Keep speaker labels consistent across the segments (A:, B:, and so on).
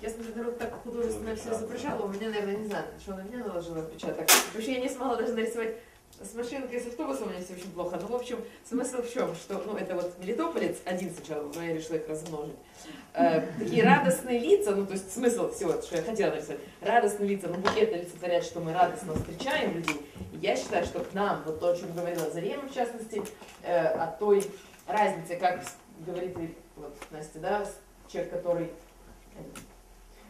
A: Я смотрю, народ так художественно все изображал, у меня, наверное, не знаю, что на меня наложило отпечаток. Вообще я не смогла даже нарисовать с машинкой, с автобусом у меня все очень плохо. Ну, в общем, смысл в чем? Что, ну, это вот Мелитополец один сначала, но я решила их размножить. Э, такие радостные лица, ну, то есть смысл всего, что я хотела нарисовать. Радостные лица, ну, букет олицетворяет, что мы радостно встречаем людей. И я считаю, что к нам, вот то, о чем говорила Зарема, в частности, э, о той разнице, как говорит вот Настя, да, человек, который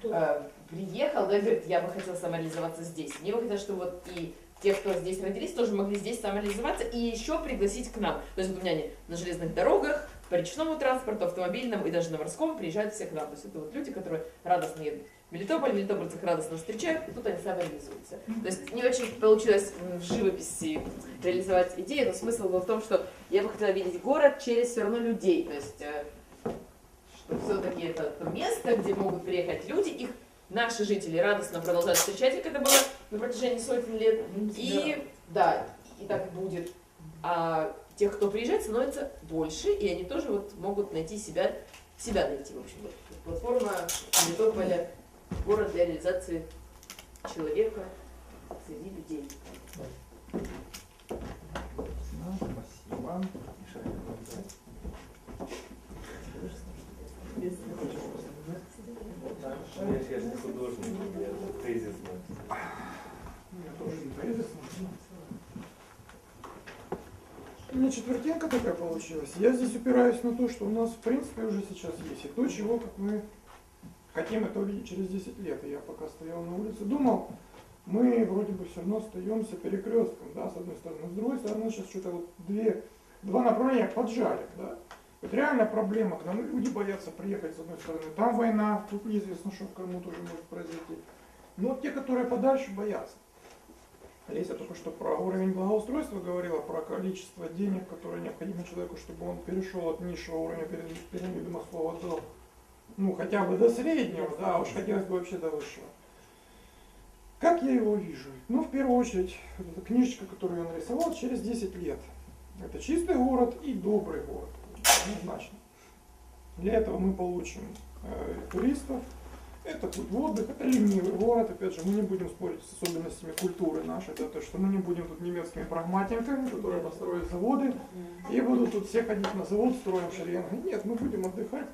A: э, приехал, да, говорит, я бы хотел самореализоваться здесь. Мне бы хотелось, чтобы вот и те, кто здесь родились, тоже могли здесь самореализоваться и еще пригласить к нам. То есть вот у меня они на железных дорогах, по речному транспорту, автомобильному и даже на морском приезжают все к нам. То есть это вот люди, которые радостно едут в Мелитополь, мелитопольцы радостно встречают, тут они самореализуются. То есть не очень получилось в живописи реализовать идею, но смысл был в том, что я бы хотела видеть город через все равно людей. То есть э, что все-таки это то место, где могут приехать люди, их наши жители радостно продолжают встречать, как это было на протяжении сотен лет. И да, и так и будет. А тех, кто приезжает, становится больше, и они тоже вот могут найти себя, себя найти, в общем. Вот. Платформа Мелитополя, город для реализации человека среди людей.
B: Спасибо.
C: Я же же не художник, я тезисно.
B: Я тоже не тезисно. У меня четвертинка такая получилась. Я здесь упираюсь на то, что у нас в принципе уже сейчас есть. И то, чего как мы хотим это увидеть через 10 лет. И я пока стоял на улице, думал, мы вроде бы все равно остаемся перекрестком, да, с одной стороны. С другой стороны, сейчас что-то вот две, два направления поджали, да. Вот реально проблема, к нам люди боятся приехать с одной стороны. Там война, тут неизвестно, что в Крыму тоже может произойти. Но те, которые подальше, боятся. Леся только что про уровень благоустройства говорила, про количество денег, которые необходимо человеку, чтобы он перешел от низшего уровня пирамиды слова до, ну, хотя бы до среднего, да, а уж хотелось бы вообще до высшего. Как я его вижу? Ну, в первую очередь, вот эта книжечка, которую я нарисовал, через 10 лет. Это чистый город и добрый город, однозначно. Для этого мы получим э, туристов, это путь в отдых, это ленивый город, опять же, мы не будем спорить с особенностями культуры нашей, да, то, что мы не будем тут немецкими прагматиками, которые построят заводы, и будут тут все ходить на завод, строим шеренги. Нет, мы будем отдыхать.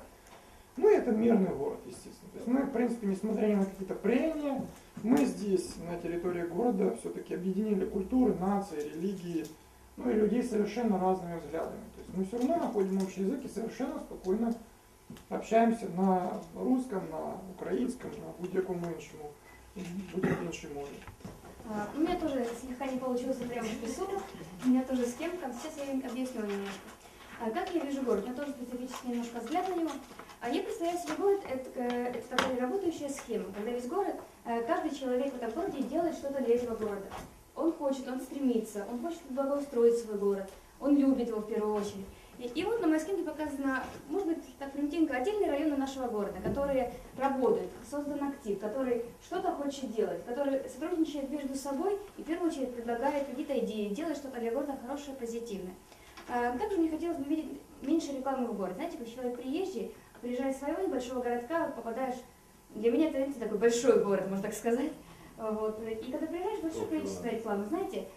B: Ну, это мирный город, естественно. То есть мы, в принципе, несмотря ни на какие-то прения, мы здесь, на территории города, все-таки объединили культуры, нации, религии, ну и людей с совершенно разными взглядами. То есть мы все равно находим общий язык и совершенно спокойно общаемся на русском, на украинском, на будь-якому іншому, будь-якій іншій мові.
D: А, У меня тоже слегка не получился прямо рисунок, у меня тоже схемка, сейчас я им объясню немножко. А, Как я вижу город? У меня тоже специфический немножко взгляд на него. А я представляю себе город, это, э, это такая работающая схема, когда весь город, э, каждый человек в этом городе делает что-то для этого города. Он хочет, он стремится, он хочет благоустроить свой город, он любит его в первую очередь. И, и вот на моей схеме показано, может быть, так примитивно, отдельные районы нашего города, которые работают, создан актив, который что-то хочет делать, который сотрудничает между собой и в первую очередь предлагает какие-то идеи, делает что-то для города хорошее, позитивное. А, Также мне хотелось бы видеть меньше рекламы в городе. Знаете, как человек приезжий, приезжая из своего небольшого городка, попадаешь, для меня это знаете, такой большой город, можно так сказать. Вот. И когда приезжаешь, большое количество рекламы, знаете,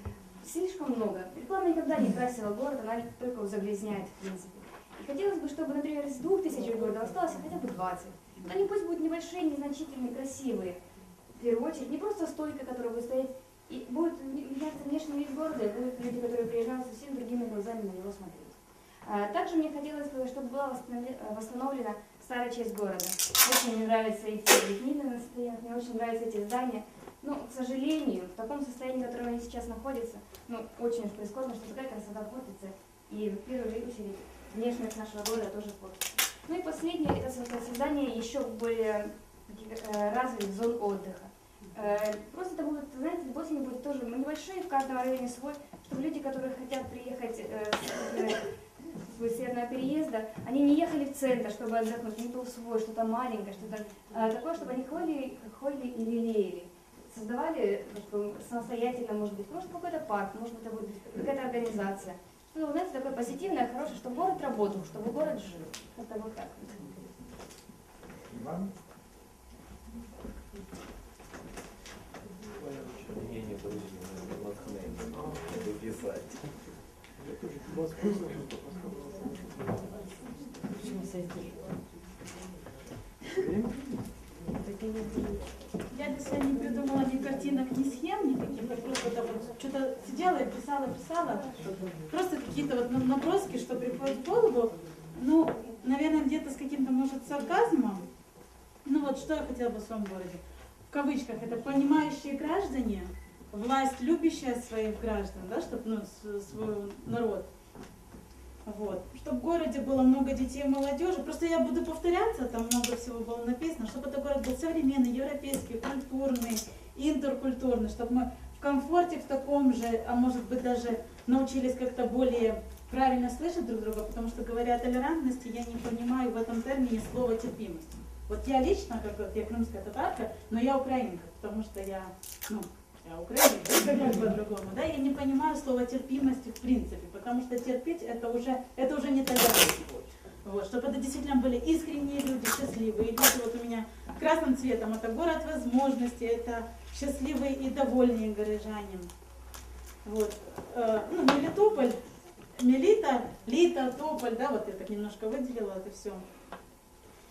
D: слишком много. Реклама никогда не красила город, она только загрязняет, в принципе. И хотелось бы, чтобы, например, из двух тысяч города осталось хотя бы 20. Вот они пусть будут небольшие, незначительные, красивые. В первую очередь, не просто стойка, которая будет стоять, и будет меняться внешний вид города, и будут люди, которые приезжают совсем другими глазами на него смотреть. А, Также мне хотелось бы, чтобы была восстановле- восстановлена старая часть города. Очень мне нравятся эти книги на стенах, мне очень нравятся эти здания. Но, к сожалению, в таком состоянии, в котором они сейчас находятся, ну, очень уж прискорбно, что такая красота портится. И в первую очередь внешность нашего города тоже портится. Ну и последнее, это со- создание еще более э, развитых зон отдыха. Э, Просто это будет, знаете, Боснине будет тоже небольшие, в каждом районе свой, чтобы люди, которые хотят приехать э, с, северного переезда, они не ехали в центр, чтобы отдохнуть, них был свой, что-то маленькое, что-то такое, чтобы они ходили, ходили и лелеяли создавали эм, самостоятельно, может быть, может какой-то парк, может быть, это будет какая-то организация. Ну, у нас такое позитивное, хорошее, чтобы город работал, чтобы город жил. Это вот так.
B: Иван?
C: А.
B: Я тоже?
E: Картинок, ни схем никаких. Я просто там вот что-то сидела и писала, писала. Просто какие-то вот на- наброски, что приходит в голову. Ну, наверное, где-то с каким-то, может, сарказмом. Ну вот, что я хотела бы в своем городе. В кавычках, это понимающие граждане, власть, любящая своих граждан, да, чтобы, ну, свой народ. Вот. Чтобы в городе было много детей и молодежи. Просто я буду повторяться, там много всего было написано, чтобы это город был современный, европейский, культурный, интеркультурный, чтобы мы в комфорте в таком же, а может быть даже научились как-то более правильно слышать друг друга, потому что говоря о толерантности, я не понимаю в этом термине слова терпимость. Вот я лично, как вот я крымская татарка, но я украинка, потому что я, ну, я украинка, как по-другому, да, я не понимаю слова терпимости в принципе, потому что терпеть это уже, это уже не толерантность. Вот, чтобы это действительно были искренние люди, счастливые люди. Вот у меня красным цветом это город возможностей, это счастливые и довольные горожане. Вот. Э, Ну, Мелитополь, Мелита, Лита, Тополь, да, вот я так немножко выделила это все.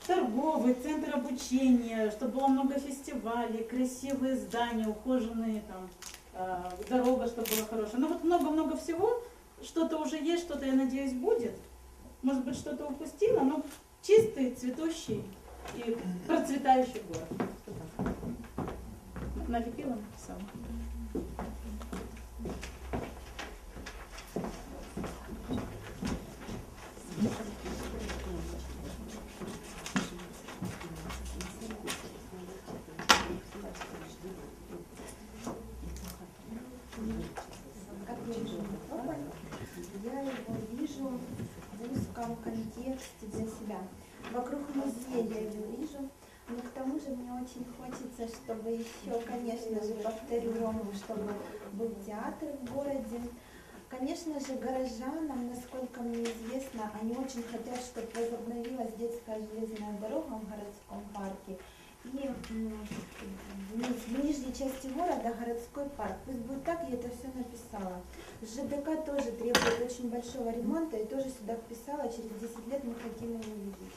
E: Торговый, центр обучения, чтобы было много фестивалей, красивые здания, ухоженные там, э, дорога, чтобы была хорошая. Ну вот много-много всего, что-то уже есть, что-то, я надеюсь, будет. Может быть, что-то упустила, но чистый, цветущий и процветающий город. Налепила, написала.
F: Как я вижу Мелитополь? Я его вижу в узком контексте для себя. Вокруг музея я его вижу, но к тому же мне очень хочется, чтобы еще, конечно же, повторю чтобы был театр в городе. Конечно же, горожанам, насколько мне известно, они очень хотят, чтобы возобновилась детская железная дорога в городском парке. И в нижней части города городской парк. Пусть будет так, я это все написала. ЖДК тоже требует очень большого ремонта, и тоже сюда вписала, через 10 лет мы хотим его видеть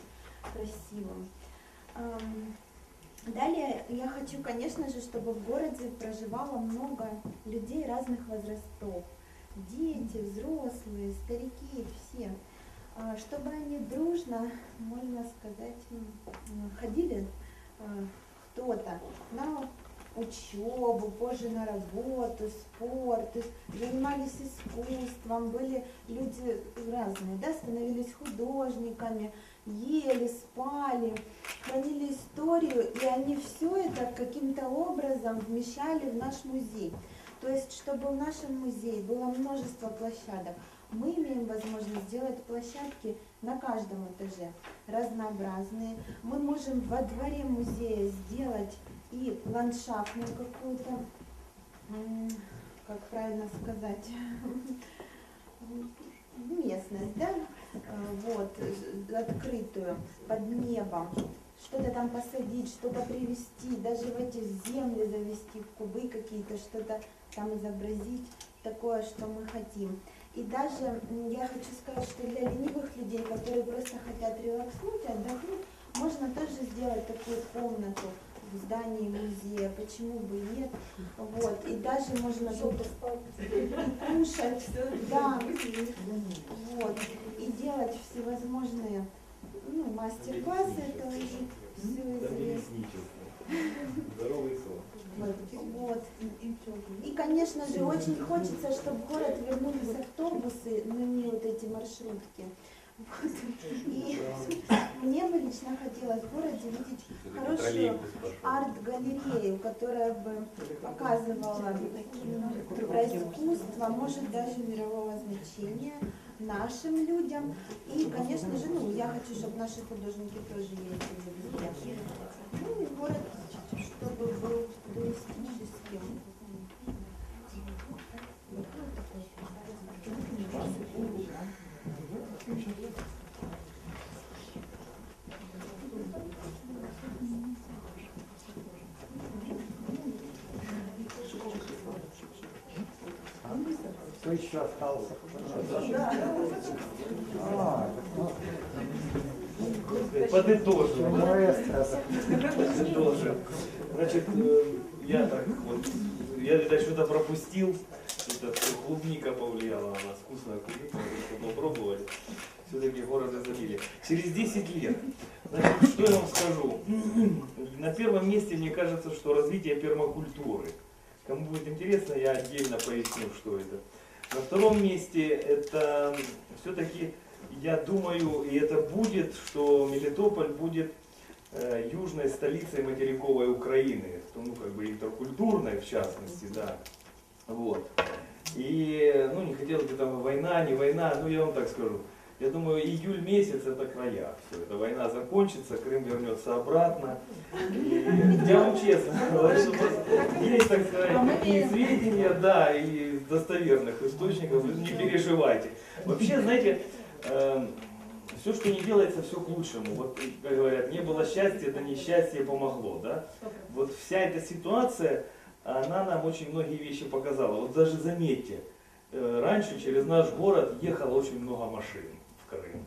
F: красивым. Далее я хочу, конечно же, чтобы в городе проживало много людей разных возрастов. Дети, взрослые, старики, все. А, Чтобы они дружно, можно сказать, ходили а, кто-то на учебу, позже на работу, спорт, то есть занимались искусством, были люди разные, да, становились художниками, ели, спали, хранили историю, и они все это каким-то образом вмещали в наш музей. То есть, чтобы в нашем музее было множество площадок, мы имеем возможность сделать площадки на каждом этаже, разнообразные. Мы можем во дворе музея сделать и ландшафтную какую-то, как правильно сказать, местность, да, вот, э, открытую, под небом, что-то там посадить, что-то привезти, даже в эти земли завести, в кубы какие-то, что-то там изобразить, такое, что мы хотим. И даже я хочу сказать, что для ленивых людей, которые просто хотят релакснуть, отдохнуть, можно тоже сделать такую комнату в здании музея, почему бы и нет. Вот, и даже можно тут кушать, да, вот, и делать всевозможные ну, мастер-классы, это уже все известно.
C: Здоровый сон.
F: Вот. И, конечно же, очень хочется, чтобы в город вернулись автобусы, ну не вот эти маршрутки. Вот. И мне бы лично хотелось в городе видеть хорошую арт-галерею, которая бы показывала про искусство, может даже мирового значения нашим людям. И, конечно же, ну, я хочу, чтобы наши художники тоже ездили везде. Ну и город, чтобы был туристическим.
G: еще остался.
C: Подытожим. Подытожим. Значит, э, я так вот, я, видать, что-то пропустил. Это клубника повлияла на нас. Вкусная клубника, мы попробовали. Все-таки город изобилия. Через 10 лет. Значит, что я вам скажу? На первом месте, мне кажется, что развитие пермакультуры. Кому будет интересно, я отдельно поясню, что это. На втором месте это все-таки, я думаю, и это будет, что Мелитополь будет э, южной столицей материковой Украины, ну как бы интеркультурной в частности, да. Вот. И, ну не хотелось бы там война, не война, ну я вам так скажу. Я думаю, июль месяц это края. Все, эта война закончится, Крым вернется обратно. И я вам честно говорю, что есть, так сказать, такие сведения, да, и из достоверных источников, не переживайте. Вообще, знаете, все, что не делается, все к лучшему. Вот, как говорят, не было счастья, это несчастье помогло, да? Вот вся эта ситуация, она нам очень многие вещи показала. Вот даже заметьте, э, раньше через наш город ехало очень много машин в Крым.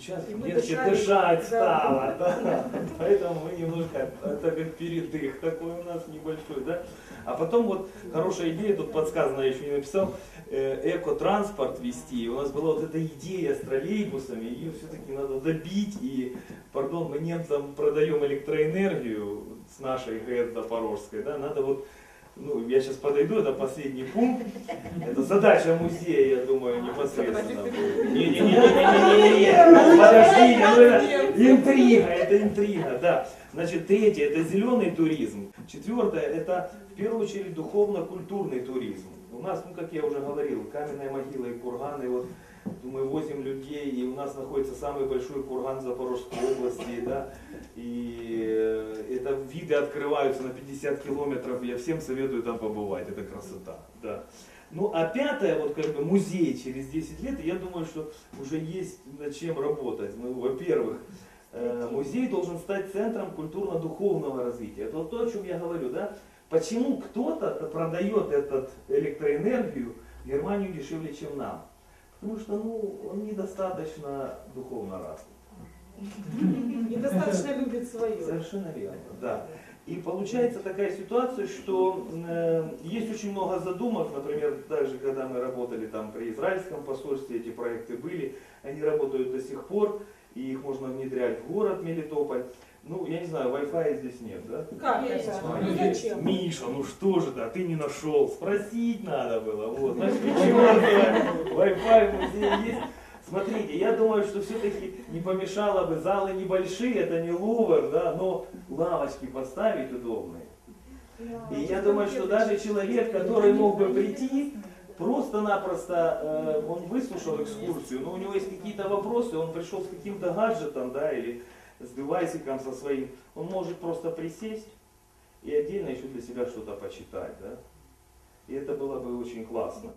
C: Сейчас
E: И
C: легче
E: дышали,
C: дышать
E: да.
C: стало, да. Поэтому мы немножко, это как передых такой у нас небольшой, да. А потом вот хорошая идея, тут подсказано, я еще не написал, э, экотранспорт вести. У нас была вот эта идея с троллейбусами, ее все-таки надо добить. И, пардон, мы немцам продаем электроэнергию с нашей ГЭС Запорожской, да, надо вот ну, я сейчас подойду, это последний пункт. Это задача музея, я думаю, непосредственно будет. Не-не-не-не-не-не-не, подождите, ну это интрига, это интрига, да. Значит, третье, это зеленый туризм. Четвертое, это в первую очередь духовно-культурный туризм. У нас, ну, как я уже говорил, каменная могила и курганы, вот мы возим людей, и у нас находится самый большой курган Запорожской области, да, и э, это виды открываются на 50 километров, я всем советую там побывать, это красота, да. Ну, а пятое, вот как бы музей через 10 лет, я думаю, что уже есть над чем работать. Ну, во-первых, э, музей должен стать центром культурно-духовного развития. Это вот то, о чем я говорю, да? Почему кто-то продает этот электроэнергию Германию дешевле, чем нам? Потому что ну, он недостаточно духовно развит.
E: Недостаточно любит свое.
C: Совершенно верно, да. И получается такая ситуация, что э, есть очень много задумок, например, также когда мы работали там при израильском посольстве, эти проекты были, они работают до сих пор, и их можно внедрять в город Мелитополь. Ну, я не знаю, Wi-Fi здесь нет, да?
E: Как это?
C: А,
E: Ну зачем?
C: Миша, ну что же ты, а ты не нашел? Спросить надо было. Вот. Значит, почему Wi-Fi в музее есть? Смотрите, я думаю, что все-таки не помешало бы залы небольшие, это не Лувр, да, но лавочки поставить удобные. И я думаю, что даже человек, который мог бы прийти, просто-напросто э, он выслушал экскурсию, но у него есть какие-то вопросы, он пришел с каким-то гаджетом, да, или с девайсиком со своим, он может просто присесть и отдельно еще для себя что-то почитать, да. И это было бы очень классно.